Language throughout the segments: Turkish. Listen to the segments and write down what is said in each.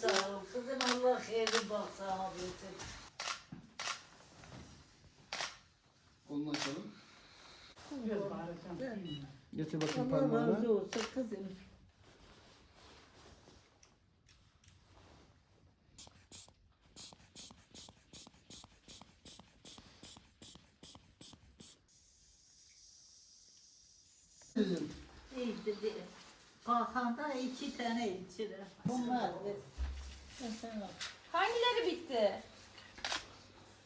sağ ol. Kızım Allah hayırlı bak sana büyütün. Kolunu açalım. Getir bakayım Allah razı olsun kızım. İyidir diye. Balkanda iki tane içiler. Bunlar Hangileri bitti?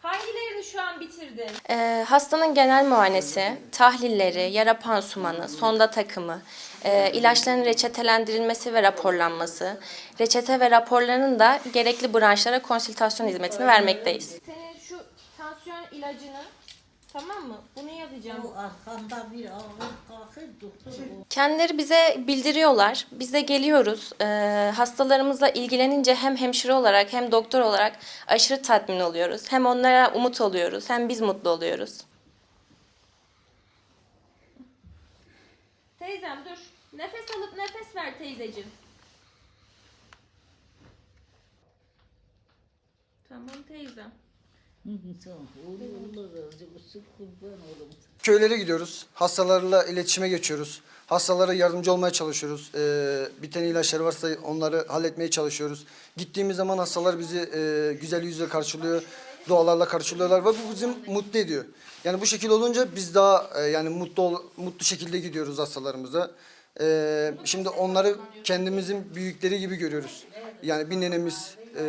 Hangilerini şu an bitirdin? Ee, hastanın genel muayenesi, tahlilleri, yara pansumanı, sonda takımı, e, ilaçların reçetelendirilmesi ve raporlanması, reçete ve raporlarının da gerekli branşlara konsültasyon hizmetini vermekteyiz. Senin şu tansiyon ilacını tamam mı? Bunu yazacağım. Bu arkanda bir ağır kalkır doktor o. Kendileri bize bildiriyorlar. Biz de geliyoruz. Ee, hastalarımızla ilgilenince hem hemşire olarak hem doktor olarak aşırı tatmin oluyoruz. Hem onlara umut oluyoruz hem biz mutlu oluyoruz. Teyzem dur. Nefes alıp nefes ver teyzeciğim. Tamam teyzem. Köylere gidiyoruz. Hastalarla iletişime geçiyoruz. Hastalara yardımcı olmaya çalışıyoruz. Ee, biten ilaçları varsa onları halletmeye çalışıyoruz. Gittiğimiz zaman hastalar bizi e, güzel yüzle karşılıyor. Dualarla karşılıyorlar ve bu bizi mutlu ediyor. Yani bu şekilde olunca biz daha e, yani mutlu mutlu şekilde gidiyoruz hastalarımıza. Ee, şimdi onları kendimizin büyükleri gibi görüyoruz. Yani bir nenemiz, e,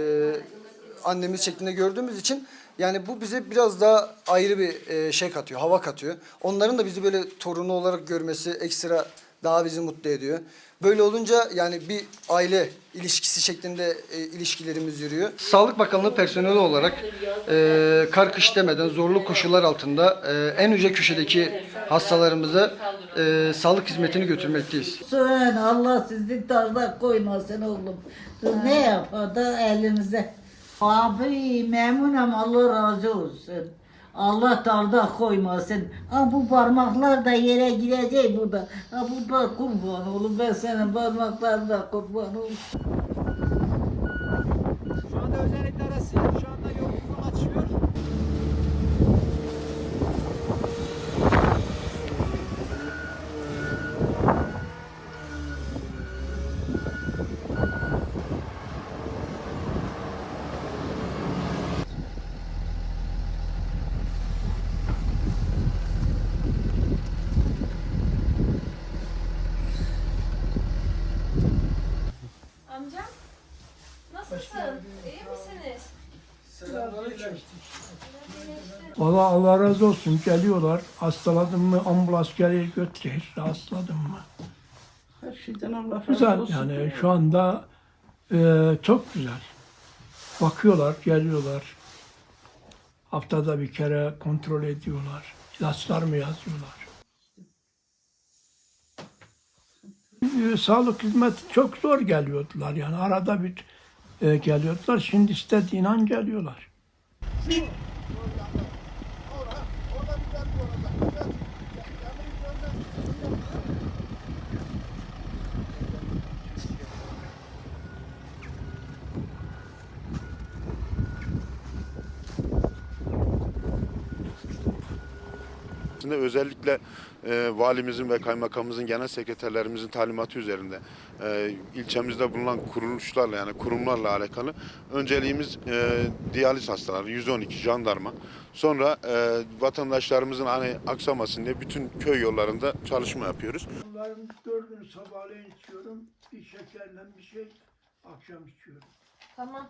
annemiz şeklinde gördüğümüz için yani bu bize biraz daha ayrı bir e, şey katıyor, hava katıyor. Onların da bizi böyle torunu olarak görmesi ekstra daha bizi mutlu ediyor. Böyle olunca yani bir aile ilişkisi şeklinde e, ilişkilerimiz yürüyor. Sağlık Bakanlığı personeli olarak e, kar demeden zorlu koşullar altında e, en ücra köşedeki hastalarımıza e, sağlık hizmetini götürmekteyiz. Söyle Allah sizi tarzda koymasın oğlum. Ne yapar da elinize. Abi memnunum Allah razı olsun. Allah tarzda koymasın. Ha bu parmaklar da yere girecek burada. Ha bu da kurban oğlum ben senin parmaklarına kurban oğlum. Şu anda özellikle arası şu anda Valla Allah razı olsun geliyorlar. Hastaladın mı ambulans gelir götürür. Rahatsızladın mı? Her şeyden Allah razı Güzel olsun. yani şu anda e, çok güzel. Bakıyorlar, geliyorlar. Haftada bir kere kontrol ediyorlar. İlaçlar mı yazıyorlar? E, sağlık hizmeti çok zor geliyordular yani arada bir e, geliyordular. Şimdi istediğin an geliyorlar. Orada bir tane olacak. Yanlış görmez. Aslında özellikle e, valimizin ve kaymakamımızın genel sekreterlerimizin talimatı üzerinde e, ilçemizde bulunan kuruluşlarla yani kurumlarla alakalı önceliğimiz e, diyaliz hastaları 112 jandarma sonra e, vatandaşlarımızın hani aksamasın diye bütün köy yollarında çalışma yapıyoruz. Bunların dördünü sabahleyin içiyorum. Bir şekerle bir şey akşam içiyorum. Tamam.